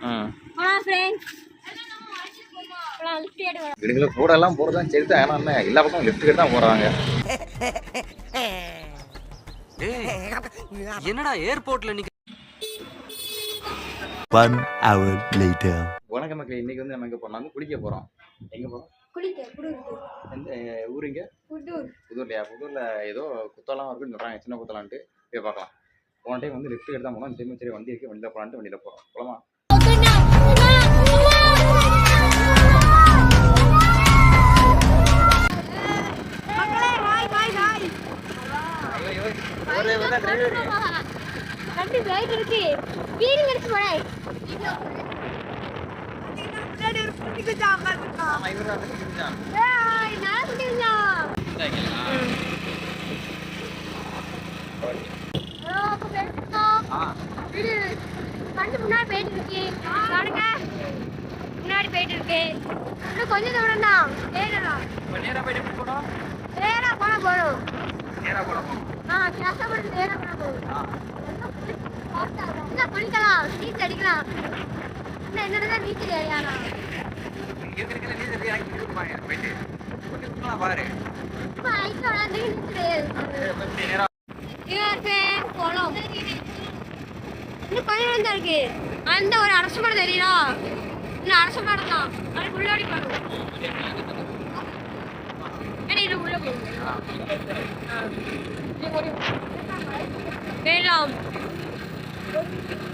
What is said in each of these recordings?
போலாம் போலாம் கூட எல்லாம் போகிறதான் சரி தான் ஏன்னா என்ன எல்லா பக்கம் லெஃப்ட் தான் போகிறாங்க டேய் என்னடா ஏர்போர்ட்ல நிக்க One hour later. வணக்கம் மக்களே இன்னைக்கு வந்து நம்ம எங்கே போகிறோம் குளிக்க போகிறோம் எங்கே குடுக்கு எந்த ஊர் இங்கே? புதூர். புதூர்லையா? புதூரில் ஏதோ குத்தலாம் இருக்குன்னு சொல்கிறாங்க சின்ன குத்தலான்ட்டு போய் பார்க்கலாம். போன டைம் வந்து லிஃப்ட் எடுத்து தான் போனோம். இந்த டைம் சரி வண்டி இருக்கு. வண்டியில் போகலான்ட்டு வண்டியில் போகிறோம் போகலாமா கண்டி இருக்கு வீடு இருக்கு முன்னாடி ஒரு குட்டி ஏய் நான் குட்டிங்களா கண்டு முன்னாடி போயிட்டு இருக்கு பாருங்க முன்னாடி போயிட்டு இருக்கு இன்னும் கொஞ்சம் தூரம் தான் ஏறலாம் போயிட்டு போனோம் நேரா போனா போறோம் நேரா போனா குளிக்கலாம் நீச்சல் அடிக்கலாம். என்னதான் நீச்சல் அடிக்கலாம் இருக்கிற நீச்சல் கொடுப்பாங்க போயிட்டு. கொஞ்சம் பாரு. கொஞ்சம் இருக்கு அந்த ஒரு அரசு மரம் தெரியுதா? இன்னும் அரசு மரம் தான். அது உள்ளாடி உள்ள வேலாம்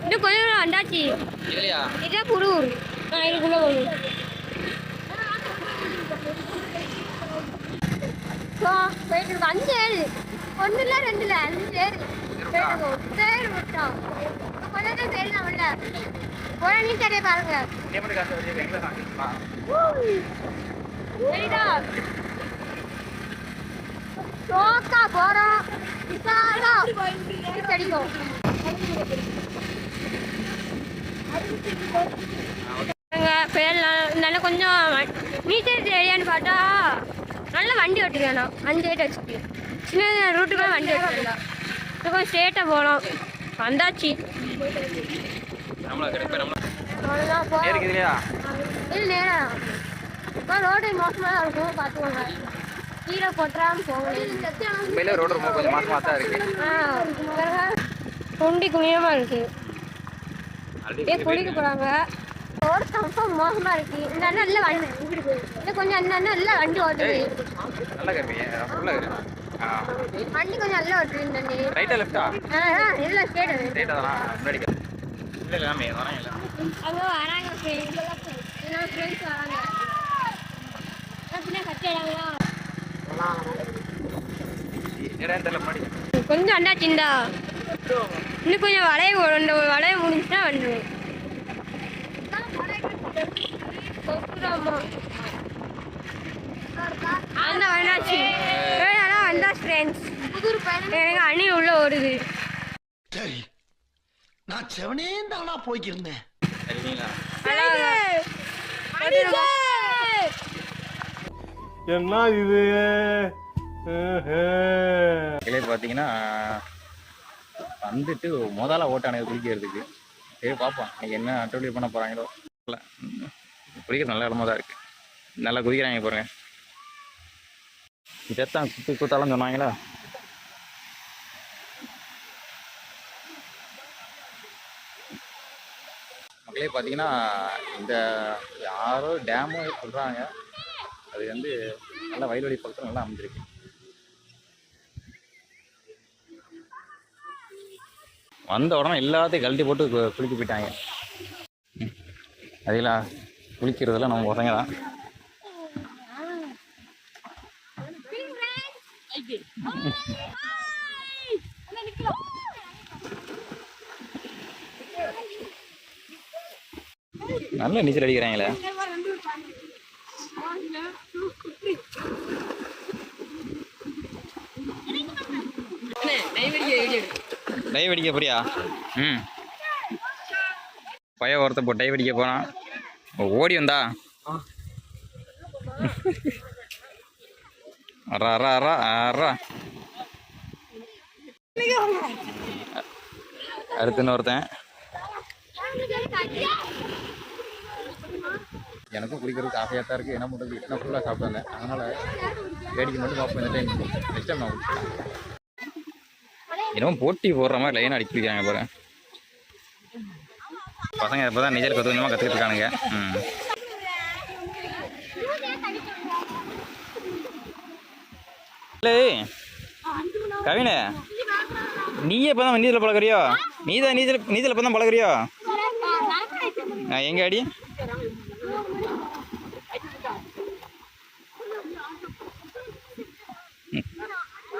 இன்னும் கொஞ்சம் நேரம் அண்டாச்சு இல்லையா? இதான் புரூர் நான் இதுக்குள்ள போகணும் போயிட்டு இருக்கு. அஞ்சு ஏழு. ஒன்று இல்லை ரெண்டு இல்லை அஞ்சு ஏழு. சரி விட்டோம் தான் சரி நம்மள போன நீ சரியா பாருங்க. சரிடா. சோக்கா போறோம் அடிக்கும் நல்லா கொஞ்சம் நீச்சல் தெரியான்னு பார்த்தா நல்ல வண்டி ஓட்டிக்கணும் அஞ்சு ஏட்டு வச்சுட்டு சின்ன ரூட்டுக்குள்ள வண்டி ஓட்டிக்கலாம் கொஞ்சம் ஸ்ட்ரேட்டாக போகலாம் வந்தாச்சு. இல்லை நேரம் இப்போ ரோடு மோசமாக இருக்கும். பார்த்துக்கோங்க. கீழே கொட்டுறான்னு போங்க உண்மையிலே ரோடு ரொம்ப கொஞ்சம் மாசமாக தான் இருக்கு. ஆ குண்டி குனியமாக இருக்கு. ஏ குளிக்க போகிறாங்க ரோடு மோசமாக இருக்கு. இந்த அண்ணன் இல்லை வண்டி இன்னும் கொஞ்சம் அந்த அண்ணன் இல்லை வண்டி ஓட்டுது. நல்லா வண்டி கொஞ்சம் நல்லா ஓட்டுது இந்த அண்ணி. ரைட்டா லெஃப்டா ஆ இல்லை கேடு ரைட்டா தானா? முன்னாடி இல்லை இல்லை எல்லாமே வராங்க இல்லை. அங்கே வராங்க ஃப்ரெண்ட்ஸ் என்னோட ஃப்ரெண்ட்ஸ் வராங்க. பின்ன கட்டிடாங்களா கொஞ்சம் அண்டாச்சிண்டா இன்னும் கொஞ்சம் வளைய வளைய முடிஞ்சுன்னா வந்துடும் அந்த வந்தாச்சு. வந்தாச்சு ஃப்ரெண்ட்ஸ் எனக்கு அணி உள்ள ஓடுது. சரி நான் செவனே தானா போய்க்கிருந்தேன் சரிங்களா என்ன இது? கிளை பார்த்தீங்கன்னா வந்துட்டு முதல்ல ஓட்டானது குளிக்கிறதுக்கு சரி பார்ப்போம் இன்னைக்கு என்ன அட்டோலி பண்ண போகிறாங்களோ இல்லை குளிக்கிறது நல்ல இடமா தான் இருக்குது நல்லா குதிக்கிறாங்க பாருங்க. இதைத்தான் குத்து குத்தாலும் சொன்னாங்களா? மக்களே பார்த்தீங்கன்னா இந்த யாரோ டேமோ சொல்கிறாங்க அது வந்து நல்லா வயல்வெளி பக்கத்தில் நல்லா அமைஞ்சிருக்கு. வந்த உடனே எல்லாத்தையும் கழட்டி போட்டு கு- குளிக்க போயிட்டாங்க. அதில் குளிக்கிறதுல குளிக்கிறதெல்லாம் நம்ம பசங்க தான். நல்ல நீச்சல் அடிக்கிறாங்களே. டைவ் அடிக்க போறியா? ம். பையன் ஒருத்த போ டைவ் அடிக்க போனான் ஓடி வந்தா? அரா அரா அரா அரா அடுத்து இன்னொருத்தன். எனக்கும் குளிக்கிறதுக்கு ஆசையாக தான் இருக்குது என்ன பண்ணுறது என்ன ஃபுல்லாக சாப்பிடல. அதனால் வேடிக்கை மட்டும் பார்ப்போம் இந்த டைம் நெக்ஸ்ட் டைம் நான் என்னமோ போட்டி போடுற மாதிரி லைன் அடிக்க பிடிக்கிறாங்க பாரு. பசங்க இப்போ தான் நிஜல் கொஞ்சம் கொஞ்சமாக கற்றுக்கிட்டு இருக்கானுங்க. ம். கவினே நீயே இப்போ தான் நீச்சல் பழகுறியோ? நீ தான் நீச்சல் நீச்சல் இப்போ தான் பழகுறியோ எங்க அடி?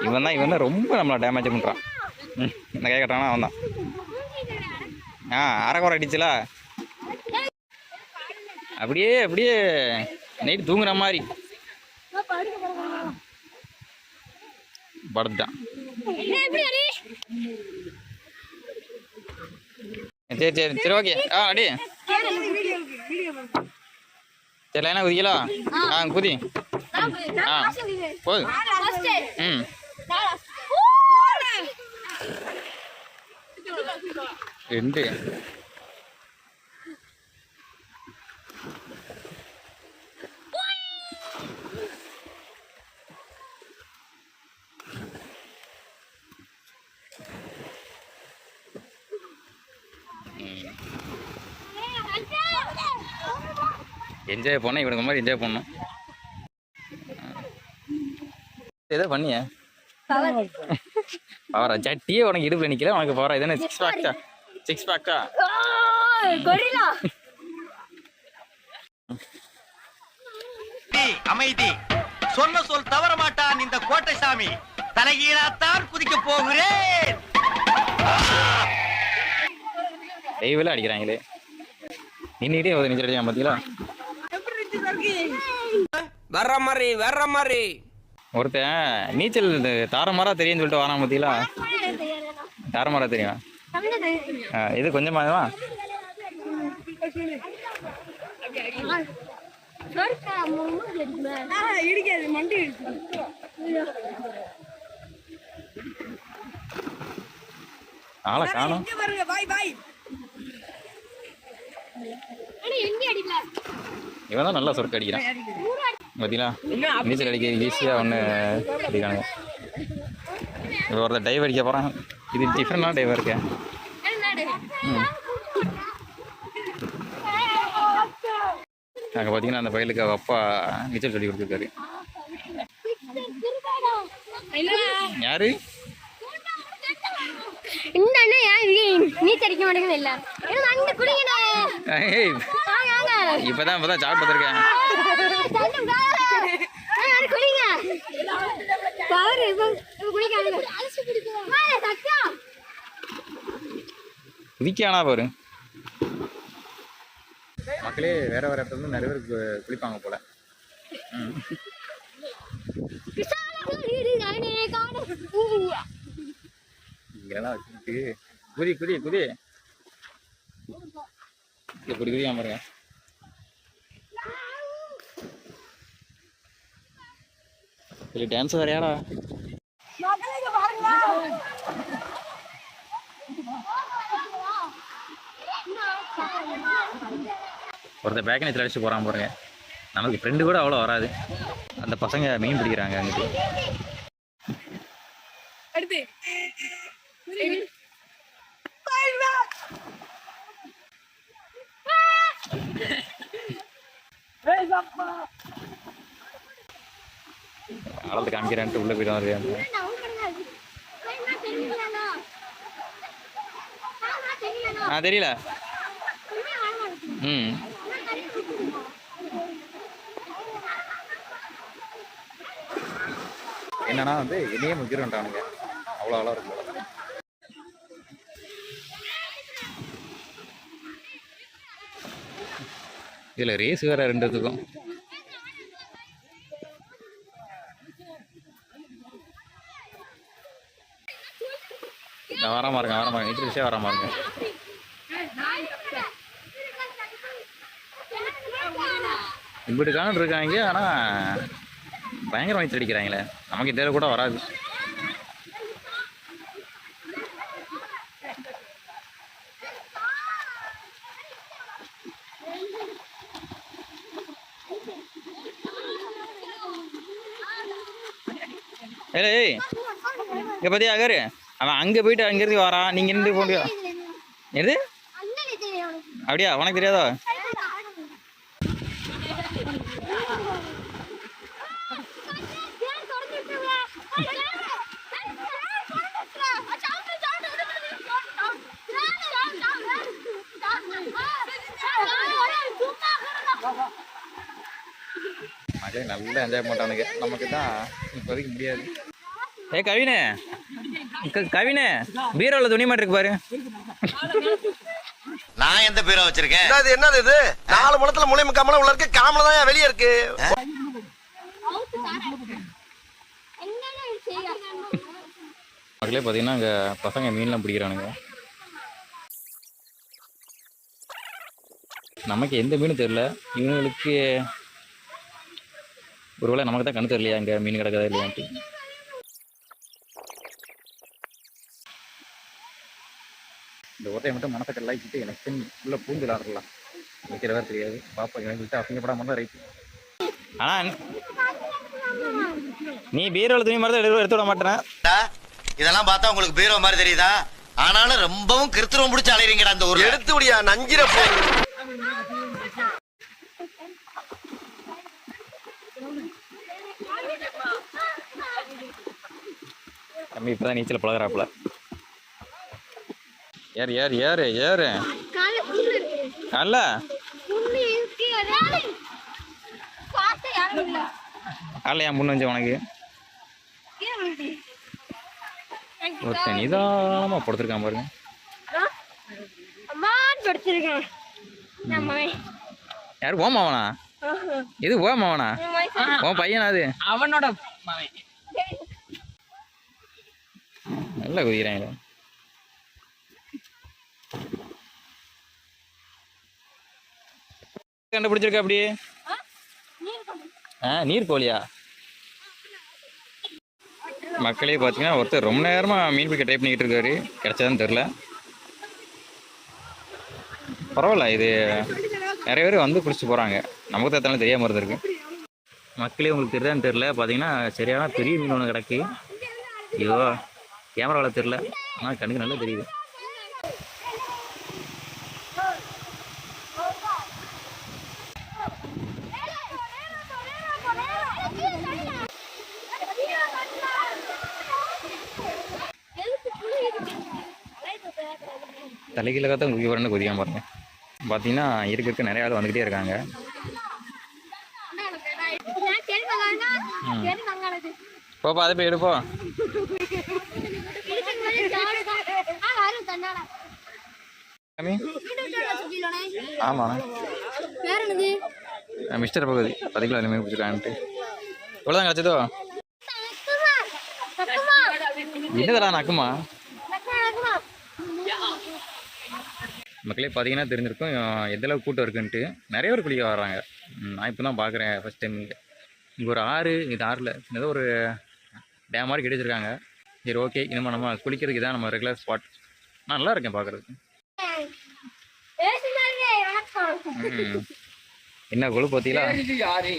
இவன் தான் இவன் தான் ரொம்ப நம்மளை டேமேஜ் பண்ணுறான் இந்த கை கட்டுறானா அவன் தான் ஆ அரைக்குறை அடிச்சுல? அப்படியே அப்படியே நைட்டு தூங்குற மாதிரி. படுத்துட்டான். சரி சரி சரி ஓகே ஆ அடி. சரி லைனா குதிக்கலாம் ஆ. குதி. ஆ போது. ம். ரெண்டு என்ஜாய் பண்ண இவனுக்கு மாதிரி என்ஜாய் பண்ணணும் ஏதோ பண்ணிய பவரா சட்டியே உனக்கு இடுப்புல நிக்கல உனக்கு பவரா இது என்ன சிக்ஸ் பேக்கா சிக்ஸ் பேக்கா கொரிலா அமைதி. சொன்ன சொல் தவற மாட்டான் இந்த கோட்டை சாமி தலைகீழாத்தான் குதிக்க போகிறேன். லைவ்ல அடிக்கிறாங்களே. நின்றுட்டே ஒரு அடிக்காம பார்த்தீங்களா வர்ற மாதிரி வர்ற மாதிரி. ஒருத்தன் நீச்சல் தாரமாரா தெரியும்னு சொல்லிட்டு வரான் பார்த்தீங்களா தாரமாரா தெரியும். இது கொஞ்சமா? இடிக்காது மண்டி ஆளை காணும். இவன் தான் நல்லா சொர்க்க அடிக்கிறான். பார்த்தீங்களா நீச்சல் அடிக்க ஈஸியாக ஒன்று அடிக்கிறானுங்க. இப்போ ஒருத்தர் டைவ் அடிக்க போகிறான் இது டிஃப்ரெண்டான டைவ் இருக்கு. அங்கே பார்த்தீங்கன்னா அந்த பையலுக்கு அப்பா நீச்சல் சொல்லி கொடுத்துருக்காரு. யாரு? இந்த இது? நீச்சல் அடிக்க மாட்டேங்குது இல்ல. இப்போதான் இப்போதான் அது குடிங்க பாரு இப்ப இப்ப குடிக்காதீங்க வாங்க, சத்தா. குதிக்கானா பாரு? மக்களே வேற வேற இடத்துல இருந்து நிறைய பேர் குளிப்பாங்க போல. இங்கெல்லாம் வச்சுட்டு குதி குதி குதி. இல்லை குடி குதியாம பாருங்க டான்ஸ் வேறையாடா ஒருத்தர் பேக் நேரத்தில் அடிச்சு போகிறான் பாருங்க. நமக்கு ஃப்ரெண்டு கூட அவ்வளோ வராது. அந்த பசங்க மீன் பிடிக்கிறாங்க அங்கிட்டு. ஆழத்தை காமிக்கிறேன்ட்டு உள்ள தெரியல ஆ தெரியல. ம். என்னன்னா வந்து என்னையே முக்கிரன்ட்டானுங்க அவ்வளோ அவ்வளோ இருக்கும். இதுல ரேஸ் வேற ரெண்டுத்துக்கும். நான் வராம இருக்கேன் வராம இருக்கேன் இட்டு விஷயம் இப்படி காணிட்டு இருக்காங்க ஆனால் பயங்கர வாங்கி அடிக்கிறாங்களே. நமக்கு தேவை கூட வராது. ஏய் இங்கே பார்த்தியா அகரு? அவன் அங்கே போயிட்டு அங்கேருந்து வரான். நீங்கள் இருந்து போட்டு எது அப்படியா? உனக்கு தெரியாதா? மகளே நல்லா என்ஜாய் பண்ணுறானுங்க நமக்கு தான் இப்போதைக்கு முடியாது. ஏ கவினே. கவினே பீரோவில் துணி மாட்டு இருக்கு பாரு. நான் எந்த பீரோ வச்சிருக்கேன்? என்னது என்னது இது? நாலு முளத்துல முளை முக்காமல உள்ள இருக்கு காமல தான் வெளியே இருக்கு. மக்களே பார்த்தீங்கன்னா அங்கே பசங்க மீன்லாம் பிடிக்கிறானுங்க. நமக்கு எந்த மீனும் தெரில இவங்களுக்கு ஒருவேளை நமக்கு தான் கண்ணு தெரியலையா? அங்கே மீன் கிடக்குதா இல்லையான்ட்டு. இந்த ஒருத்தையை மட்டும் மனத்தை லாய்க்கிட்டு எனக்கு உள்ள பூந்து விளாடலாம் வைக்கிறதா தெரியாது. பாப்பா எனக்கு விட்டு அசிங்கப்படாம தான் ரைட்டு ஆனால் நீ பீரோவில் துணி மாதிரி எடுத்து எடுத்து விட மாட்டேன் இதெல்லாம் பார்த்தா உங்களுக்கு பீரோ மாதிரி தெரியுதா? ஆனாலும் ரொம்பவும் கிருத்துவம் பிடிச்சி அலையறீங்கடா அந்த ஊர்ல. எடுத்து விடியா நஞ்சிர போ தம்பி இப்போ தான் நீச்சல் பழகுறாப்புல. ஏறு ஏறு ஏறு ஏறு. அல்ல அல்ல என் முன்ன வந்து உனக்கு? ஒருத்தன் நிதானமாக படுத்துருக்கான் பாருங்க. யாரு ஓ மாவனா இது ஓ மாவனா உன் பையனா அது? அவனோட நல்லா குதிக்கிறாங்க கண்டுபிடிச்சிருக்க அப்படியே? ஆ நீர் கோழியா மக்களே பார்த்தீங்கன்னா ஒருத்தர் ரொம்ப நேரமாக மீன் பிடிக்க ட்ரை பண்ணிக்கிட்டு இருக்காரு. கிடைச்சதான்னு தெரில பரவாயில்ல இது நிறைய பேர் வந்து பிடிச்சி போகிறாங்க நமக்கு தான் தெரியாமல் இருந்திருக்கு. மக்களே உங்களுக்கு தெரியுதான்னு தெரில பார்த்தீங்கன்னா சரியான பெரிய மீன் ஒன்று கிடக்கு. ஐயோ. கேமராவில் தெரில ஆனால் கண்ணுக்கு நல்லா தெரியுது. தலைகீழ தான் குதிக்க வரேன்னு குதிக்காம பாருங்க. பார்த்தீங்கன்னா இருக்க இருக்க நிறைய ஆள் வந்துக்கிட்டே இருக்காங்க. போப்பா அதை போய் எடுப்போம் சாமி ஆமாண்ணா. மிஸ்டர் பகுதி. பத்து கிலோ மீன் பிடிச்சிருக்கான்ட்டு இவ்வளோதான் கிடச்சதோ என்னதடா நக்குமா? மக்களே பார்த்தீங்கன்னா தெரிஞ்சிருக்கும் அஹ் எந்த அளவுக்கு கூட்டம் இருக்குன்ட்டு. நிறைய பேர் குளிக்க வர்றாங்க. நான் இப்போ தான் பார்க்குறேன் ஃபஸ்ட் டைம் இங்கே. ஒரு ஆறு இது ஆறில். ஏதோ ஒரு டேம் மாதிரி கட்டி வச்சிருக்காங்க. சரி ஓகே இனிமேல் நம்ம குளிக்கிறதுக்கு இதான் நம்ம ரெகுலர் ஸ்பாட் நான் நல்லா இருக்கேன் பார்க்குறதுக்கு. என்ன கொழு பார்த்தீங்களா யாரு?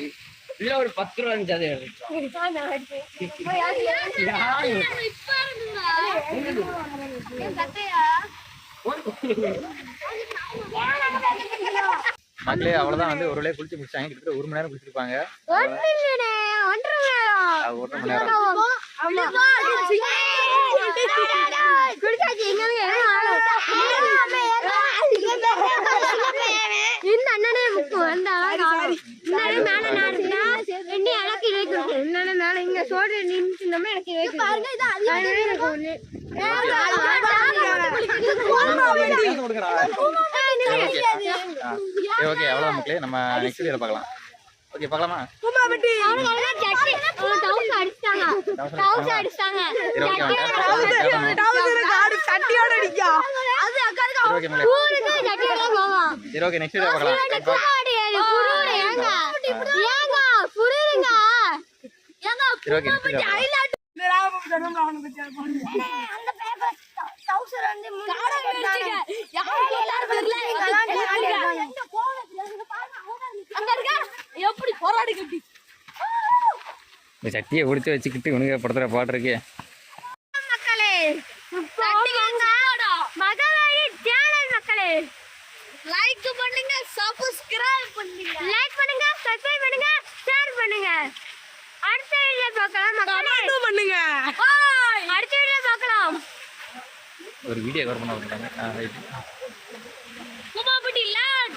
இல்ல ஒரு பத்து ரூபா இருந்துச்சு அதை மக்களே அவ்வளோதான் வந்து ஒரு வேலையை குளிச்சு முடிச்சாங்க. கிட்டத்தட்ட ஒரு மணி நேரம் குளிச்சிருப்பாங்க. அது ஒரு மணி நேரம் இந்த அண்ணனே முக்கு வந்தாலும் இன்னும் மேல நாடுனா ரெண்டு எனக்கு இருக்கு இன்னும் மேல இங்க சோறு நின்றுட்டோம்னா எனக்கு ஓகே அவ்வளோ மக்களே நம்ம நெக்ஸ்ட் வீடியோவில் பார்க்கலாம் ஓகே பார்க்கலாமா சரி ஓகே மக்களே சரி ஓகே நெக்ஸ்ட் வீடியோ பார்க்கலாம் சரி ஓகே நெக்ஸ்ட் வீடியோ எப்படி போராடி கட்டி? சட்டியை பிடிச்சி வச்சுக்கிட்டு இவனுங்க படுத்துகிற பாட்டுருக்கே. மக்களே. மகவாரி சேனல் மக்களே. லைக் பண்ணுங்க சப்ஸ்கிரைப் பண்ணுங்க. லைக் பண்ணுங்க சப்ஸ்கிரைப் பண்ணுங்க ஷேர் பண்ணுங்க. அடுத்த வீடியோ பார்க்கலாம். மக்களே பண்ணுங்க. அடுத்த வீடியோ பார்க்கலாம். ஒரு வீடியோ கவர் பண்ண விட்டாங்க ஆ ரைட்டு குமாபுட்டி லாட்.